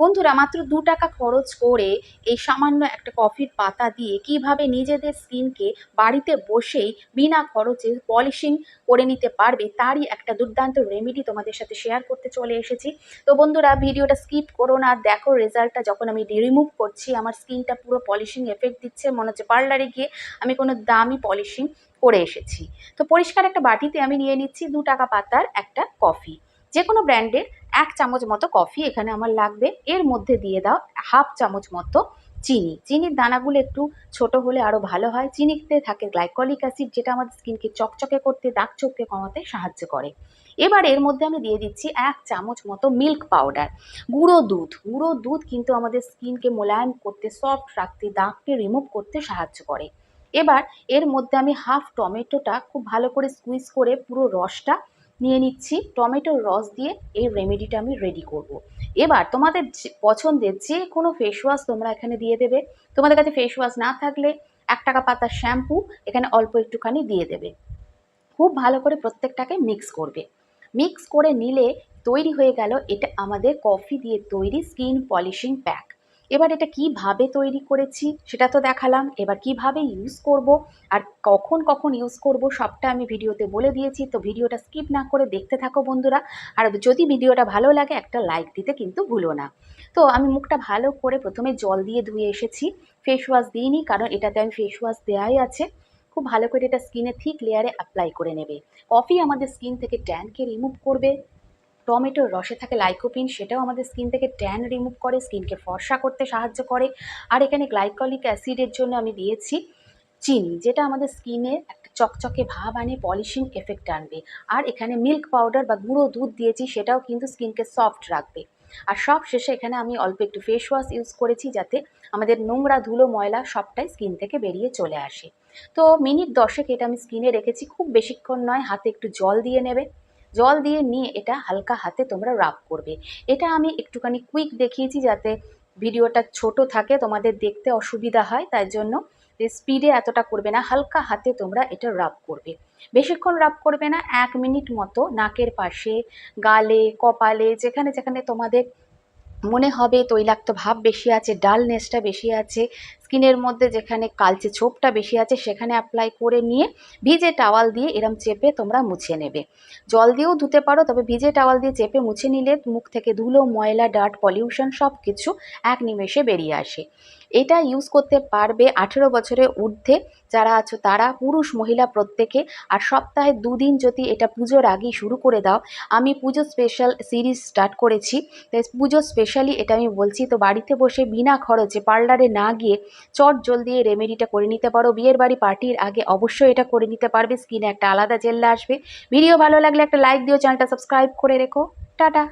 বন্ধুরা, মাত্র দু টাকা খরচ করে এই সামান্য একটা কফির পাতা দিয়ে কীভাবে নিজেদের স্কিনকে বাড়িতে বসেই বিনা খরচে পলিশিং করে নিতে পারবে, তারই একটা দুর্দান্ত রেমেডি তোমাদের সাথে শেয়ার করতে চলে এসেছি। তো বন্ধুরা, ভিডিওটা স্কিপ করো না, দেখো রেজাল্টটা যখন আমি রিমুভ করছি, আমার স্কিনটা পুরো পলিশিং এফেক্ট দিচ্ছে, মনে হচ্ছে পার্লারে গিয়ে আমি কোনো দামি পলিশিং করে এসেছি। তো পরিষ্কার একটা বাটিতে আমি নিয়ে নিচ্ছি দু টাকা পাতার একটা কফি যে কোনো ব্র্যান্ডের এক চামচ মতো কফি এখানে আমার লাগবে। এর মধ্যে দিয়ে দাও হাফ চামচ মতো চিনি। চিনির দানাগুলো একটু ছোট হলে আরও ভালো হয়। চিনিতে থাকে গ্লাইকলিক অ্যাসিড যেটা আমাদের স্কিনকে চকচকে করতে, দাগ চোখকে কমাতে সাহায্য করে। এবার এর মধ্যে আমি দিয়ে দিচ্ছি এক চামচ মতো মিল্ক পাউডার। গুঁড়ো দুধ। গুঁড়ো দুধ কিন্তু আমাদের স্কিনকে মোলায়েম করতে, সফট রাখতে, দাগকে রিমুভ করতে সাহায্য করে। এবার এর মধ্যে আমি হাফ টমেটোটা খুব ভালো করে স্কুইজ করে পুরো রসটা নিয়ে নিচ্ছি টমেটোর রস দিয়ে এই রেমেডিটা আমি রেডি করব। এবার তোমাদের পছন্দের যে কোনো ফেস ওয়াশ তোমরা এখানে দিয়ে দেবে। তোমাদের কাছে ফেস ওয়াশ না থাকলে এক টাকা পাতার শ্যাম্পু এখানে অল্প একটুখানি দিয়ে দেবে। খুব ভালো করে প্রত্যেকটাকে মিক্স করবে। মিক্স করে নিলে তৈরি হয়ে গেল এটা আমাদের কফি দিয়ে তৈরি স্কিন পলিশিং প্যাক এবার এটা কীভাবে তৈরি করেছি সেটা তো দেখালাম। এবার কীভাবে ইউজ করব আর কখন কখন ইউজ করব সবটা আমি ভিডিওতে বলে দিয়েছি। তো ভিডিওটা স্কিপ না করে দেখতে থাকো বন্ধুরা। আর যদি ভিডিওটা ভালো লাগে একটা লাইক দিতে কিন্তু ভুলো না। তো আমি মুখটা ভালো করে প্রথমে জল দিয়ে ধুয়ে এসেছি। ফেস ওয়াশ দিইনি কারণ এটাতে আমি ফেস ওয়াশ দেওয়াই আছে। খুব ভালো করে এটা স্কিনে থিক লেয়ারে অ্যাপ্লাই করে নেবে। কফি আমাদের স্কিন থেকে ট্যানকে রিমুভ করবে। টমেটোর রসে থাকে লাইকোপিন সেটাও আমাদের স্কিন থেকে ট্যান রিমুভ করে স্কিনকে ফর্সা করতে সাহায্য করে। আর এখানে গ্লাইকলিক অ্যাসিডের জন্য আমি দিয়েছি চিনি, যেটা আমাদের স্কিনে একটা চকচকে ভাব আনে পলিশিং এফেক্ট আনবে। আর এখানে মিল্ক পাউডার বা গুঁড়ো দুধ দিয়েছি, সেটাও কিন্তু স্কিনকে সফট রাখবে। আর সব শেষে এখানে আমি অল্প একটু ফেস ওয়াশ ইউজ করেছি, যাতে আমাদের নোংরা ধুলো ময়লা সবটাই স্কিন থেকে বেরিয়ে চলে আসে। তো মিনিট দশেক এটা আমি স্কিনে রেখেছি, খুব বেশিক্ষণ নয়, হাতে একটু জল দিয়ে নেবে। জল দিয়ে নিয়ে এটা হালকা হাতে তোমরা রাব করবে। এটা আমি একটুখানি কুইক দেখিয়েছি যাতে ভিডিওটা ছোট থাকে, তোমাদের দেখতে অসুবিধা হয়, তাই জন্য স্পিডে এতটা করবে না, হালকা হাতে তোমরা এটা রাব করবে। বেশিক্ষণ রাব করবে না, এক মিনিট মতো নাকের পাশে, গালে, কপালে, যেখানে যেখানে তোমাদের মনে হবে তৈলাক্ত ভাব বেশি আছে ডালনেসটা বেশি আছে স্কিনের মধ্যে যেখানে কালচে ছোপটা বেশি আছে, সেখানে অ্যাপ্লাই করে নিয়ে ভিজে টাওয়াল দিয়ে এরম চেপে তোমরা মুছে নেবে। জল দিয়েও ধুতে পারো, তবে ভিজে টাওয়াল দিয়ে চেপে মুছে নিলে মুখ থেকে ধুলো, ময়লা ডার্ট পলিউশন সব কিছু এক নিমেষে বেরিয়ে আসে। এটা ইউজ করতে পারবে আঠেরো বছরের ঊর্ধ্বে যারা আছো তারা, পুরুষ, মহিলা প্রত্যেকে। আর সপ্তাহে দুদিন যদি এটা পুজোর আগেই শুরু করে দাও, আমি পুজো স্পেশাল সিরিজ স্টার্ট করেছি। তাই পুজো স্পেশালি এটা আমি বলছি, তো বাড়িতে বসে বিনা খরচে পার্লারে না গিয়ে চট জলদি এই রেমেডিটা করে নিতে পারো। বিয়ের বাড়ি পার্টির আগে অবশ্যই এটা করে নিতে পারবে। স্কিনে একটা আলাদা জেল্লা আসবে। ভিডিও ভালো লাগলে একটা লাইক দিও, চ্যানেলটা সাবস্ক্রাইব করে রেখো। টাটা।